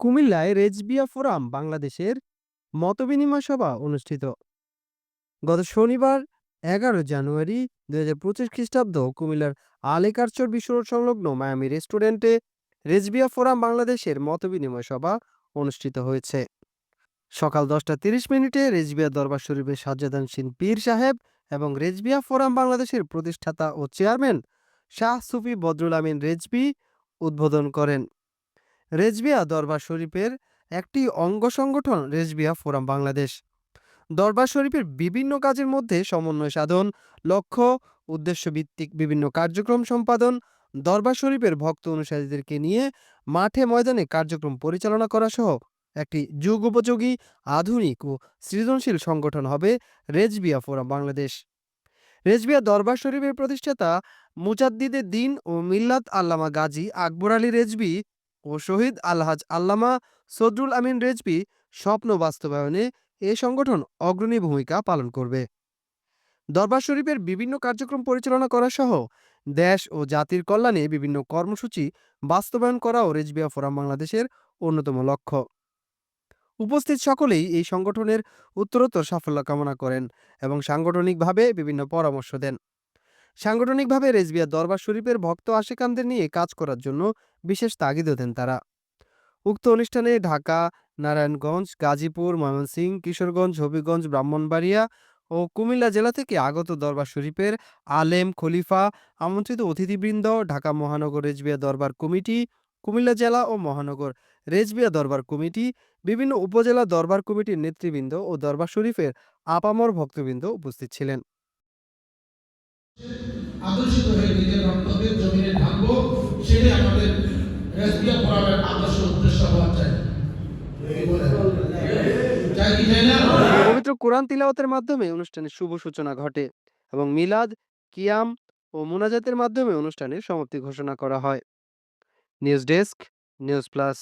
কুমিল্লায় রেজবিয়া ফোরাম বাংলাদেশের মতবিনিময় সভা অনুষ্ঠিত। গত শনিবার এগারো জানুয়ারি দুই হাজার পঁচিশ খ্রিস্টাব্দ কুমিল্লার আলেকারচর বিশ্ব রোড সংলগ্ন মায়ামি রেস্টুরেন্টে রেজবিয়া ফোরাম বাংলাদেশের মতবিনিময় সভা অনুষ্ঠিত হয়েছে। সকাল দশটা তিরিশ মিনিটে রেজবিয়া দরবার শরীফের সাজ্জাদান সিন পীর সাহেব এবং রেজবিয়া ফোরাম বাংলাদেশের প্রতিষ্ঠাতা ও চেয়ারম্যান শাহ সুফি বদরুল আমিন রেজবি উদ্বোধন করেন। রেজবিয়া দরবার শরীফের একটি অঙ্গ সংগঠন রেজবিয়া ফোরাম বাংলাদেশ। দরবার শরীফের বিভিন্ন কাজের মধ্যে সমন্বয় সাধন, লক্ষ্য, উদ্দেশ্যভিত্তিক বিভিন্ন কার্যক্রম সম্পাদন, দরবার শরীফের ভক্ত অনুসারীদেরকে নিয়ে মাঠে ময়দানে কার্যক্রম পরিচালনা করা সহ একটি যুগোপযোগী আধুনিক ও সৃজনশীল সংগঠন হবে রেজবিয়া ফোরাম বাংলাদেশ। রেজবিয়া দরবার শরীফের প্রতিষ্ঠাতা মুজাদ্দিদে দিন ও মিল্লাত আল্লামা গাজী আকবর আলী রেজবি ও শহীদ আলহাজ আল্লামা সদরুল আমিন রেজবি স্বপ্ন বাস্তবায়নে এ সংগঠন অগ্রণী ভূমিকা পালন করবে। দরবার শরীফের বিভিন্ন কার্যক্রম পরিচালনা করা সহ দেশ ও জাতির কল্যাণে বিভিন্ন কর্মসূচি বাস্তবায়ন করাও রেজবিয়া ফোরাম বাংলাদেশের অন্যতম লক্ষ্য। উপস্থিত সকলেই এই সংগঠনের উত্তরোত্তর সাফল্য কামনা করেন এবং সাংগঠনিকভাবে বিভিন্ন পরামর্শ দেন। সাংগঠনিকভাবে রেজবিয়া দরবার শরীফের ভক্ত আশেকানদের নিয়ে কাজ করার জন্য বিশেষ তাগিদও দেন তারা। উক্ত অনুষ্ঠানে ঢাকা, নারায়ণগঞ্জ, গাজীপুর, ময়মনসিংহ, কিশোরগঞ্জ, হবিগঞ্জ, ব্রাহ্মণবাড়িয়া ও কুমিল্লা জেলা থেকে আগত দরবার শরীফের আলেম, খলিফা, আমন্ত্রিত অতিথিবৃন্দ, ঢাকা মহানগর রেজবিয়া দরবার কমিটি, কুমিল্লা জেলা ও মহানগর রেজবিয়া দরবার কমিটি, বিভিন্ন উপজেলা দরবার কমিটির নেতৃবৃন্দ ও দরবার শরীফের আপামর ভক্তবৃন্দ উপস্থিত ছিলেন। আদর্শিত হয়ে নিজের জমিনে ঢাকবো সেটাই আমাদের ফোরামের আদর্শ উদ্দেশ্য হওয়া চাই। পবিত্র কোরআন তিলাওয়াতের মাধ্যমে অনুষ্ঠানের শুভ সূচনা ঘটে এবং মিলাদ, কিয়াম ও মুনাজাতের মাধ্যমে অনুষ্ঠানের সমাপ্তি ঘোষণা করা হয়। News desk, news plus.